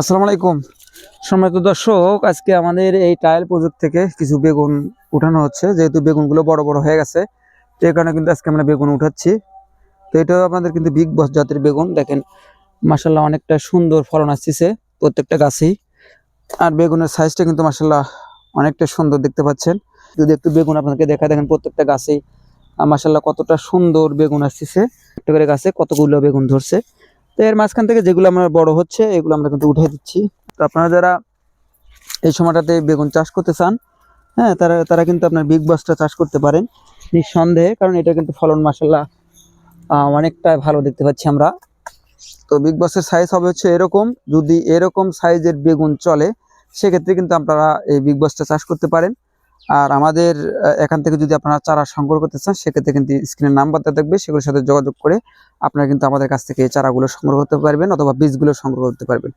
আসসালামু আলাইকুম। সম্মানিত দর্শক, আজকে আমাদের এই টাইল প্রজেক্ট থেকে কিছু বেগুন উঠানো হচ্ছে। যেহেতু বেগুনগুলো বড় বড় হয়ে গেছে তো এই কারণে কিন্তু আজকে আমরা বেগুন উঠাচ্ছি। তো এটাও আপনাদের কিন্তু বিগ বস জাতের বেগুন। দেখেন মাসাল্লাহ অনেকটা সুন্দর ফলন আসছে প্রত্যেকটা গাছেই। আর বেগুনের সাইজটা কিন্তু মাসাল্লাহ অনেকটা সুন্দর দেখতে পাচ্ছেন। যদি একটু বেগুন আপনাকে দেখা দেখেন প্রত্যেকটা গাছেই আর মাসাল্লাহ কতটা সুন্দর বেগুন আসছে একটা করে গাছে কতগুলো বেগুন ধরছে। তো এর মাঝখান থেকে যেগুলো আমরা বড় হচ্ছে, এগুলো আমরা কিন্তু উঠে দিচ্ছি। তো আপনারা যারা এই সময়টাতে বেগুন চাষ করতে চান হ্যাঁ তারা তারা কিন্তু আপনার বিগ বাসটা চাষ করতে পারেন নিঃসন্দেহে, কারণ এটা কিন্তু ফলন মাসাল্লাহ অনেকটা ভালো দেখতে পাচ্ছি আমরা। তো বিগ বাসের সাইজ হবে হচ্ছে এরকম, যদি এরকম সাইজের বেগুন চলে, সেক্ষেত্রে কিন্তু আপনারা এই বিগ বাসটা চাষ করতে পারেন। আর আমাদের এখান থেকে যদি আপনারা চারা সংগ্রহ করতে চান, সেক্ষেত্রে কিন্তু স্ক্রিনের নাম্বারটা থাকবে, সেগুলোর সাথে যোগাযোগ করে আপনারা কিন্তু আমাদের কাছ থেকে চারাগুলো সংগ্রহ করতে পারবেন অথবা বীজগুলো সংগ্রহ করতে পারবেন।